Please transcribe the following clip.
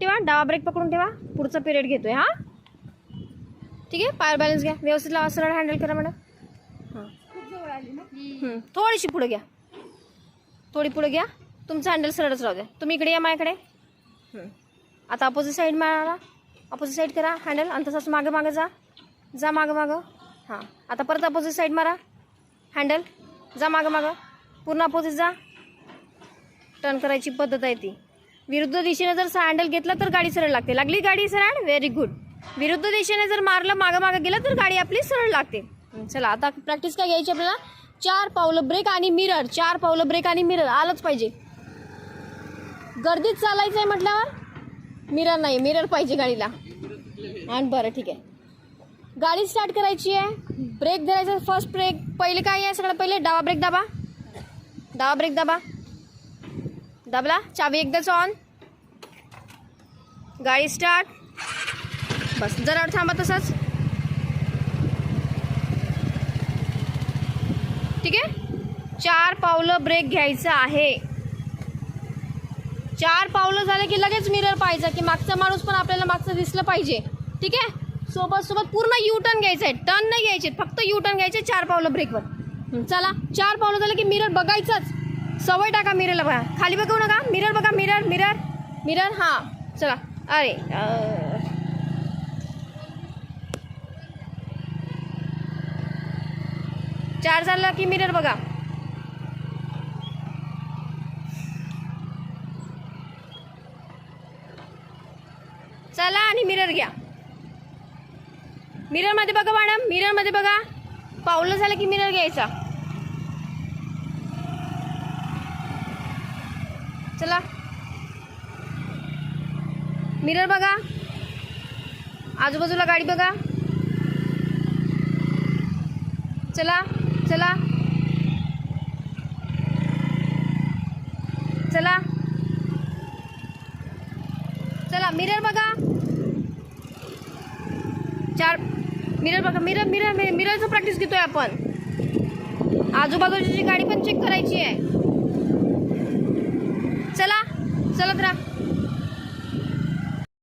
ठेवा डावा ब्रेक पकडून ठेवा. पुढचा पिरियड घेतोय हा? ठीक आहे? पायर बॅलन्स घ्या. व्यवस्थित लावा सरळ हँडल करा मॅडम. हां. थोडीशी पुढे घ्या. थोडी पुढे घ्या. तुमचं हँडल सरळच राहू द्या. तुम्ही इकडे या माझ्याकडे. आता अपोजिट साईड मिळाला अपोजिट साईड करा हँडल आणि तसंच मागं मागं जा. जा मागं मागं. हां. आता परत अपोजिट साईड मारा. हँडल जा मागं मागं. पूर्ण अपोजिट जा. टर्न करायची पद्धत आहे ती. विरुद्ध दिशेने जर हँडल घेतला तर गाडी सरळ लागते. लागली गाडी सरळ व्हेरी गुड विरुद्ध दिशेने जर मारलं मागं मागं गेलं तर गाडी आपली सरळ लागते. चला आता प्रॅक्टिस काय घ्यायची आपल्याला? चार पावलं ब्रेक आणि मिरर चार पावलं ब्रेक आणि मिरर आलंच पाहिजे. गर्दीत चालायचं आहे म्हटल्यावर मिरर नाही. मिरर पाहिजे गाडीला. आणि बरं ठीक आहे. गाडी स्टार्ट करायची आहे. ब्रेक धरायचा फर्स्ट ब्रेक पहिले काय आहे सगळं पहिले? डावा ब्रेक दाबा. डावा ब्रेक दाबा. दाबला? चावी एकदाच ऑन गाडी स्टार्ट बस जरा थांबा तसंच. ठीक आहे? चार पावलं ब्रेक घ्यायचं आहे. चार पावलं झालं की लगेच मिरर पाहिजे की मागचा माणूस पण आपल्याला मागचं दिसलं पाहिजे. ठीक आहे? सोबत सोबत पूर्ण यू टर्न घ्यायचं आहे टर्न नाही घ्यायचे फक्त यू टर्न घ्यायचे चार पावलं ब्रेकवर चला. चार पावलं झालं की मिरर बघायचंच. सवय टाका मिररला बघा. खाली बघू नका. मिरर बघा मिरर मिरर मिरर हां चला. अरे चार झाला की मिरर बघा. चला आणि मिरर घ्या. मिररमध्ये बघा मॅडम मिररमध्ये बघा. पावलं झालं की मिरर घ्यायचा. चला. मिरर बघा. आजूबाजूला गाडी बघा. चला चला. चला. चला मिरर बघा. चार मिरर बघा मिरर मिरर मिररचं प्रॅक्टिस घेतोय आपण. आजूबाजूची गाडी पण चेक करायची आहे. चला चलत राहा.